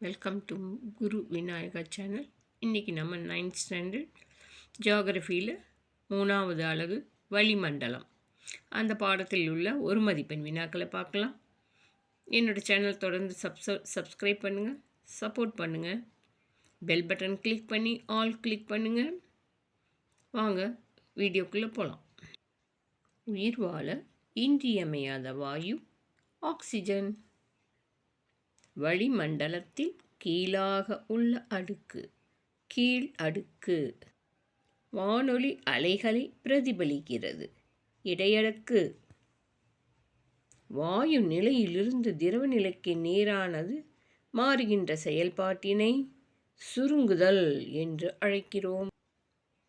Welcome to Guru Vinayaka channel இன்றைக்கி நம்ம ninth standard ஜியாகிரஃபியில் மூணாவது அழகு வளிமண்டலம். அந்த பாடத்தில் உள்ள ஒரு மதிப்பெண் வினாக்களை பார்க்கலாம். என்னோடய சேனல் தொடர்ந்து சப்ஸ சப்ஸ்கிரைப் பண்ணுங்கள் சப்போர்ட் பண்ணுங்கள் பெல் பட்டன் கிளிக் பண்ணி ஆல் கிளிக் பண்ணுங்கள் வாங்க வீடியோக்குள்ளே போகலாம் உயிர் வாழ இன்றியமையாத வாயு ஆக்சிஜன் வளிமண்டலத்தில் கீழாக உள்ள அடுக்கு கீழ் அடுக்கு. வானொலி அலைகளை பிரதிபலிக்கிறது. இடையடுக்கு. வாயு நிலையிலிருந்து திரவ நிலைக்கு நீரானது மாறுகின்ற செயல்பாட்டினை சுருங்குதல் என்று அழைக்கிறோம்.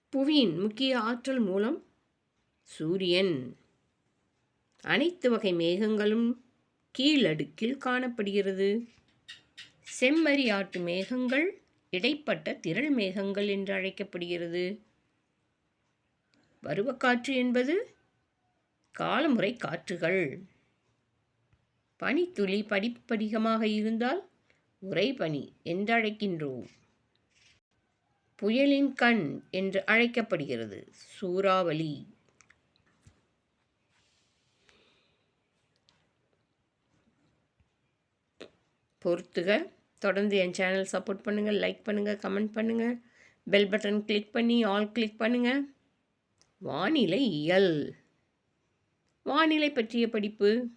புவியின் முக்கிய ஆற்றல் மூலம் சூரியன். அனைத்து வகை மேகங்களும் கீழடுக்கில் காணப்படுகிறது. செம்மறியாட்டு மேகங்கள் இடைப்பட்ட திரள் மேகங்கள் என்று அழைக்கப்படுகிறது. பருவக்காற்று என்பது காலமுறை காற்றுகள். பனித்துளி படிப்படிகமாக இருந்தால் உறைபனி என்று அழைக்கின்றோம். புயலின் கண் என்று அழைக்கப்படுகிறது சூறாவளி. பொறுத்துக தொடர்ந்து என் சேனல் சப்போர்ட் பண்ணுங்கள் லைக் பண்ணுங்கள் கமெண்ட் பண்ணுங்கள் பெல் பட்டன் கிளிக் பண்ணி ஆல் கிளிக் பண்ணுங்கள் வானிலை இயல். வானிலை பற்றிய படிப்பு.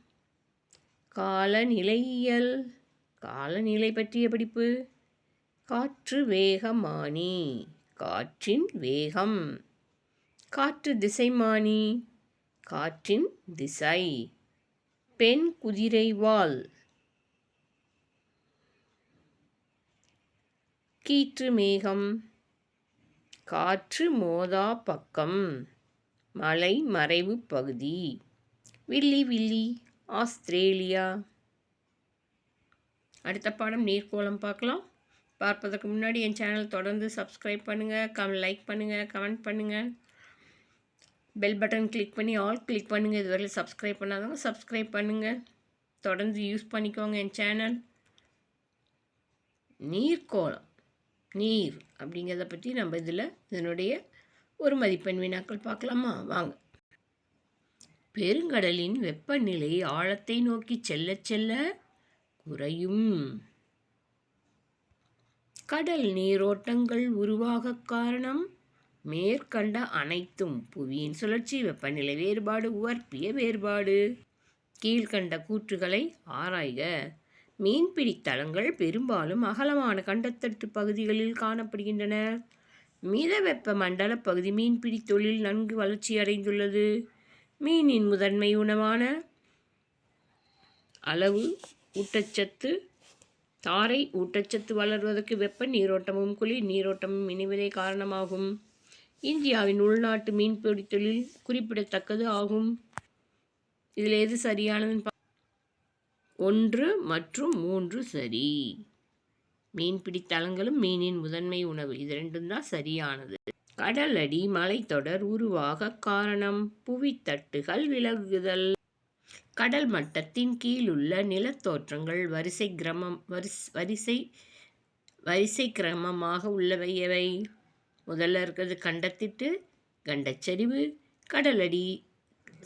காலநிலையியல் காலநிலை பற்றிய படிப்பு. காற்று வேகமானி. காற்றின் வேகம். காற்று திசைமானி. காற்றின் திசை. பெண் குதிரைவாள். கீற்று மேகம் காற்று மோதா பக்கம் மலை மறைவு பகுதி வில்லி வில்லி ஆஸ்திரேலியா. அடுத்த பாடம் நீர்க்கோளம் பார்க்கலாம். பார்ப்பதற்கு முன்னாடி என் சேனல் தொடர்ந்து சப்ஸ்கிரைப் பண்ணுங்கள் கம் லைக் பண்ணுங்கள் கமெண்ட் பண்ணுங்கள் பெல் பட்டன் கிளிக் பண்ணி ஆல் கிளிக் பண்ணுங்கள் இதுவரையில் சப்ஸ்கிரைப் பண்ணாதவங்க சப்ஸ்கிரைப் பண்ணுங்கள் தொடர்ந்து யூஸ் பண்ணிக்கோங்க என் சேனல். நீர்க்கோளம். நீர் அப்படிங்கிறத பற்றி நம்ம இதில் இதனுடைய ஒரு மதிப்பெண் வினாக்கள் பார்க்கலாமா? வாங்க. பெருங்கடலின் வெப்பநிலை ஆழத்தை நோக்கி செல்ல செல்ல குறையும். கடல் நீரோட்டங்கள் உருவாக காரணம் மேற்கண்ட அனைத்தும் புவியின் சுழற்சி வெப்பநிலை வேறுபாடு உவர்ப்பிய வேறுபாடு. கீழ்கண்ட கூற்றுகளை ஆராய்க. மீன்பிடித்தலங்கள் பெரும்பாலும் அகலமான கண்டத்தட்டு பகுதிகளில் காணப்படுகின்றன. மித வெப்ப மண்டல பகுதி மீன்பிடி தொழில் நன்கு வளர்ச்சி அடைந்துள்ளது மீனின் முதன்மை உணவான அளவு ஊட்டச்சத்து தாரை ஊட்டச்சத்து வளர்வதற்கு வெப்ப நீரோட்டமும் குளிர் நீரோட்டமும் இணைவதே காரணமாகும். இந்தியாவின் உள்நாட்டு மீன்பிடி தொழில் குறிப்பிடத்தக்கது ஆகும். இதில் எது சரியானதுன்னு ஒன்று மற்றும் மூன்று சரி. மீன்பிடி தலங்களும் மீனின் முதன்மை உணவு. இது ரெண்டும் தான் சரியானது. கடலடி மலைத்தொடர் உருவாக காரணம் புவித்தட்டுகள் விலகுதல். கடல் மட்டத்தின் கீழுள்ள நிலத்தோற்றங்கள் வரிசை கிரமம் வரிசை வரிசை கிரமமாக உள்ளவை எவை? முதல்ல இருக்கிறது கண்டத்திட்டு கண்டச்சரிவு கடலடி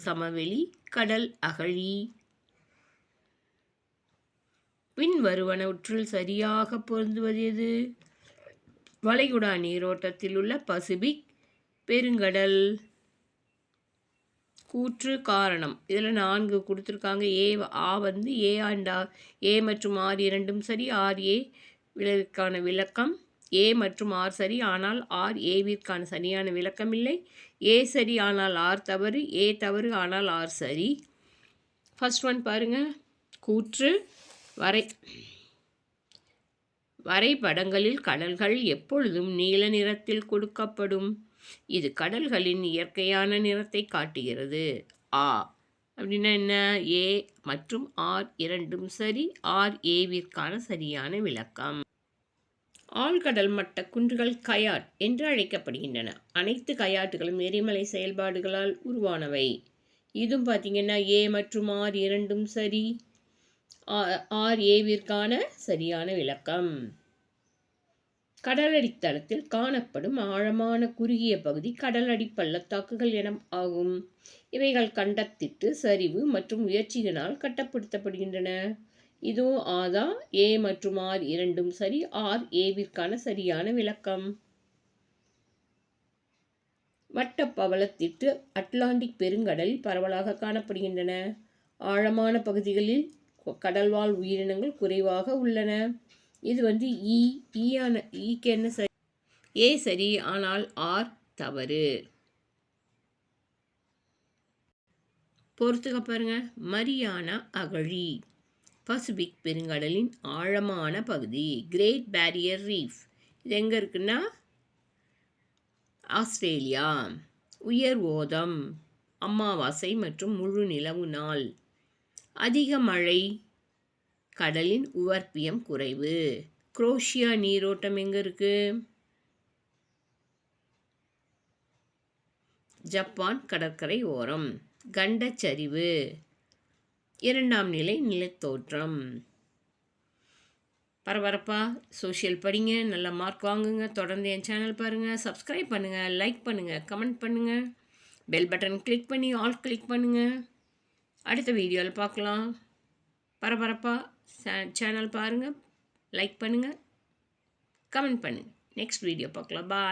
சமவெளி கடல் அகழி. பின் வருவனவற்றில் சரியாக பொருந்துவது எது? வளைகுடா நீரோட்டத்தில் உள்ள பசிபிக் பெருங்கடல். கூற்று காரணம். இதில் நான்கு கொடுத்துருக்காங்க. ஏ ஆ வந்து ஏ அண்ட் ஏ மற்றும் ஆர் இரண்டும் சரி. ஆர் ஏ விலக்கான விளக்கம். ஏ மற்றும் ஆர் சரி. ஆனால் ஆர் ஏவிற்கான சரியான விளக்கம் இல்லை. ஏ சரி ஆனால் ஆர் தவறு. ஏ தவறு ஆனால் ஆர் சரி. ஃபஸ்ட் ஒன் பாருங்கள் கூற்று வரை வரைபடங்களில் கடல்கள் எப்பொழுதும் நீல நிறத்தில் கொடுக்கப்படும். இது கடல்களின் இயற்கையான நிறத்தை காட்டுகிறது. ஆ அப்படின்னா என்ன? ஏ மற்றும் ஆர் இரண்டும் சரி ஆர் ஏவிற்கான சரியான விளக்கம். ஆழ்கடல் மட்ட குன்றுகள் கயாட் என்று அழைக்கப்படுகின்றன. அனைத்து கயாட்டுகளும் எரிமலை செயல்பாடுகளால் உருவானவை. இதுவும் பார்த்தீங்கன்னா ஏ மற்றும் ஆர் இரண்டும் சரி ஆர் ஏவிற்கான சரியான விளக்கம். கடலடித்தளத்தில் காணப்படும் ஆழமான குறுகிய பகுதி கடலடி பள்ளத்தாக்குகள் என ஆகும். இவைகள் கண்டத்திட்டு சரிவு மற்றும் முயற்சிகளால் கட்டப்படுத்தப்படுகின்றன. இதுவும் ஆதா ஏ மற்றும் ஆர் இரண்டும் சரி ஆர் ஏவிற்கான சரியான விளக்கம். வட்டப்பவளத்திட்டு அட்லாண்டிக் பெருங்கடலில் பரவலாக காணப்படுகின்றன. ஆழமான பகுதிகளில் கடல்வாழ் உயிரினங்கள் குறைவாக உள்ளன. இது வந்து இ ஈயான ஈக்கு என்ன சரி? ஏ சரி ஆனால் ஆர் தவறு. பொறுத்துக்க பாருங்க. மரியானா அகழி. பசிபிக் பெருங்கடலின் ஆழமான பகுதி. Great barrier reef. இது எங்கே இருக்குன்னா? ஆஸ்திரேலியா. உயர் ஓதம். அமாவாசை மற்றும் முழு நிலவு நாள். அதிக மழை கடலின் உவர்ப்பியம் குறைவு. குரோஷியா நீரோட்டம் எங்கே இருக்குது ஜப்பான் கடற்கரை ஓரம். கண்டச்சரிவு. இரண்டாம் நிலை நிலத்தோற்றம். பரபரப்பா சோஷியல் படிங்க நல்ல மார்க் வாங்குங்க தொடர்ந்து என் சேனல் பாருங்கள் சப்ஸ்கிரைப் பண்ணுங்கள் லைக் பண்ணுங்கள் கமெண்ட் பண்ணுங்கள் பெல் பட்டன் கிளிக் பண்ணி ஆல் கிளிக் பண்ணுங்கள் அடுத்த வீடியோவில் பார்க்கலாம். பரபரப்பாக சேனல் பாருங்கள் லைக் பண்ணுங்கள் கமெண்ட் பண்ணுங்கள் நெக்ஸ்ட் வீடியோ பார்க்கலாம். பாய்